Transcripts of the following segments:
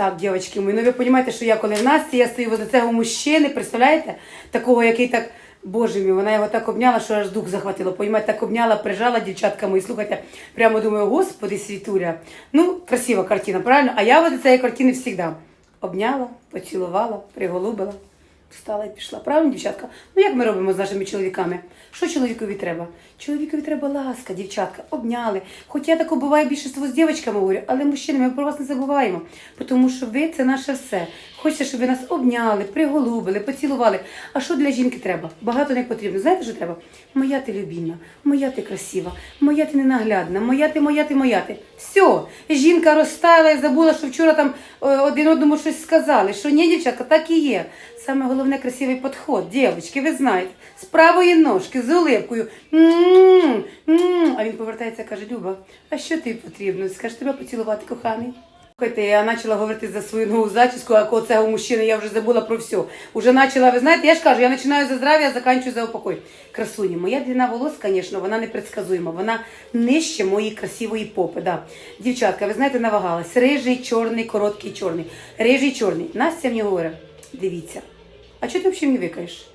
Так, дівчатки мої, ну ви розумієте, що я коли в Насті, я стою возле цього мужчини, представляєте? Такого, який так, боже мій, вона його так обняла, що аж дух захватило. Понімаєте, так обняла, прижала дівчатка мої. Слухайте, прямо думаю, господи, світуля. Ну, красива картина, правильно? А я возле цієї картини завжди обняла, поцілувала, приголубила. Встала і пішла. Правильно, дівчатка? Ну як ми робимо з нашими чоловіками? Що чоловікові треба? Чоловікові треба ласка, дівчатка, обняли. Хоч я тако буває більшість з дівчатками говорю, але мужчинами ми про вас не забуваємо. Тому що ви це наше все. Хочеться, щоб ви нас обняли, приголубили, поцілували. А що для жінки треба? Багато не потрібно. Знаєте, що треба? Моя ти любімна, моя ти красива, моя ти ненаглядна, моя ти, моя ти, моя ти. Все, жінка розстала і забула, що вчора там е, один одному щось сказали. Що ні, дівчатка, так і є. Саме головне красивий підход. Дівчатки, ви знаєте, з правої ножки, з м-м. А він повертається каже: Люба, а що тобі потрібно? Скаже, тебе поцілувати, коханий. Слухайте, я почала говорити за свою нову зачіску, а коли цього мужчини я вже забула про все. Уже почала, ви знаєте, я ж кажу, я починаю за здрав'я, закінчую за упокой. Красуні, моя длина волос, звісно, вона непредсказуема, вона нижче моєї красивої попи. Да. Дівчатка, ви знаєте, навагалась. Рижий, чорний, короткий, чорний. Рижий, чорний. Настя мені говорить, дивіться, а чого ти взагалі мені викаєш?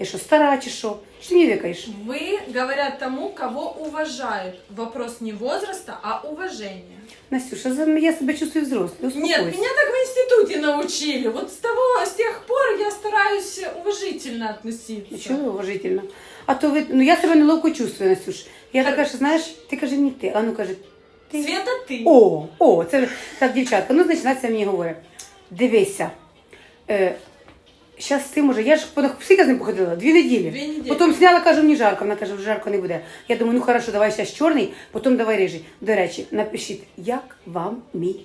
Я що, стара чи? Що ти мені викаєш? Вы говорят тому, кого уважают. Вопрос не возраста, а уважения. Настюша, я себе чувствую взрослою. Нет, меня так в институте научили. Вот с того, с тех пор я стараюсь уважительно относиться. Чого уважительно? А то ви, ну я себе неловко чувствую, Настюш. Я така, що знаєш, ти каже не ти, а ну каже, ти. Света ты. О, о, це так, дівчатка. Ну, значить, Настя мені говорить, дивися. Е, Щас ти може, я ж понах- скільки з ним походила? Дві неділі. Дві неділі. Потім зняла, кажу, мені жарко. Вона каже, вже жарко не буде. Я думаю, ну хорошо, давай зараз чорний, потім давай рижий. До речі, напишіть, як вам мій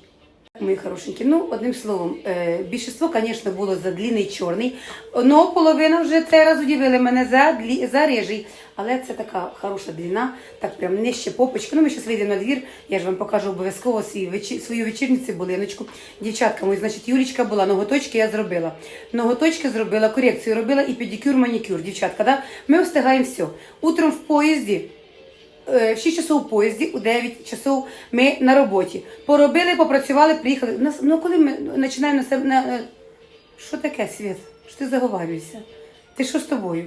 Мої хорошенькі, ну одним словом, е, більшість, звісно, було за длинний чорний. Но половина вже цей раз удивили мене за, длі, за рижий. Але це така хороша длина, так прям нижче попочки. Ну, ми зараз вийдемо на двір, я ж вам покажу обов'язково свій, вечі- свою вечірню цибулиночку. Дівчатка мої, значить, Юлічка була, ноготочки я зробила. Ноготочки зробила, корекцію робила і педикюр, манікюр. Дівчатка, да? ми встигаємо все. Утром в поїзді в 6 часов у поїзді, у 9 часов ми на роботі. Поробили, попрацювали, приїхали. Нас, ну коли ми починаємо на себе. На, е, що таке, Світ? Що ти заговарюєшся? Ти що з тобою?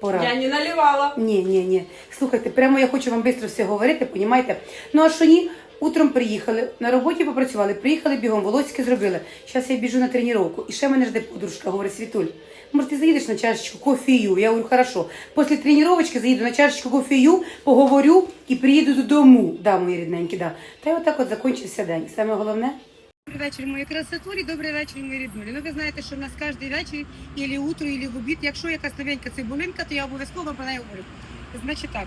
Пора. Я не наливала. Ні, ні, ні. Слухайте, прямо я хочу вам швидко все говорити, понімаєте? Ну а що ні? Утром приїхали, на роботі попрацювали, приїхали бігом, волоськи зробили. Зараз я біжу на тренування. І ще мене жде подружка, говорить Світуль. Може, ти заїдеш на чашечку кофею? Я говорю, хорошо. Після тренувачки заїду на чашечку кофею, поговорю і приїду додому. Да, мої рідненькі, да. Та й отак от закінчився день. Саме головне. Добрий вечір, мої красотулі, добрий вечір, мої ріднулі. Ну ви знаєте, що в нас кожен вечір, ілі утро, ілі в обід. Якщо якась новенька цибулинка, то я обов'язково про неї говорю. Значить так,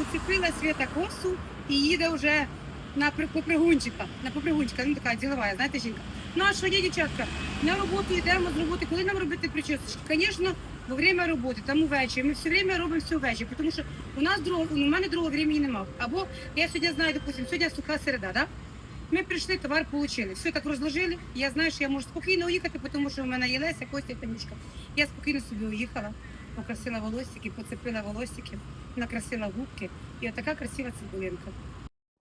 уцепила Свята косу і їде вже на попригунчика. На попригунчика, ну така ділова, знаєте, жінка. Ну а що дівчатка? На роботу йдемо з роботи. Коли нам робити причосочки? Звісно, во время роботи, там увечері. Ми все время робимо все ввечері, тому що у нас другого, ну, у мене другого времени немає. Або я сьогодні знаю, допустим, сьогодні суха середа, да? Ми прийшли, товар отримали. Все так розложили. Я знаю, що я можу спокійно уїхати, тому що в мене є Леся, Костя, Танічка. Я спокійно собі уїхала, покрасила волосики, поцепила волосики, накрасила губки. І отака красива цибулинка.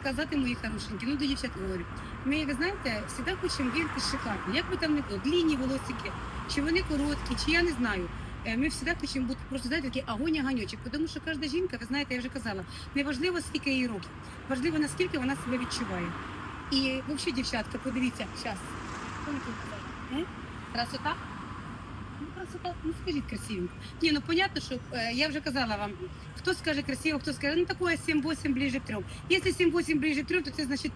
Казати, мої хорошенькі, ну до дівчат говорю. Ми, ви знаєте, завжди хочемо вірити шикарно. Як би там не було, длінні волосики, чи вони короткі, чи я не знаю. Е, Ми завжди хочемо бути просто знаєте, такий огонь ганьочок тому що кожна жінка, ви знаєте, я вже казала, не важливо, скільки їй років, важливо, наскільки вона себе відчуває. І взагалі, дівчатка, подивіться, зараз. Красота? Красота, ну скажіть красивенько. Ні, ну понятно, що е, я вже казала вам, хто скаже красиво, хто скаже, ну такое 7-8 ближе к 3. Якщо 7-8 ближе к 3, то це значить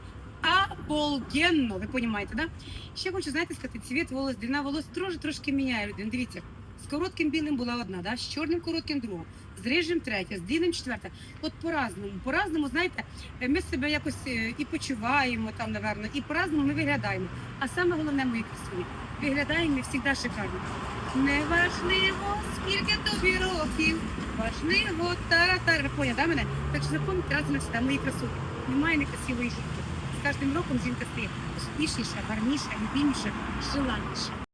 обалденно, ви розумієте, да? Ще хочу, знаєте, сказати, цвіт волос, длина волос трошки трошки міняє людину. Дивіться, з коротким білим була одна, да? з чорним коротким друга, з рижим третя, з длинним четверта. От по-разному, по-разному, знаєте, ми себе якось е, і почуваємо там, напевно, і по-разному ми виглядаємо. А саме головне, мої красуні, виглядаємо ми завжди шикарно. Неважливо, скільки тобі років, важливо тара-тара. Поня, да, мене? Так що запам'ятайте раз навсегда, мої красуні. Немає некрасивої жінки. З кожним роком жінка стає успішніша, гарніша, любіміша, желанніша.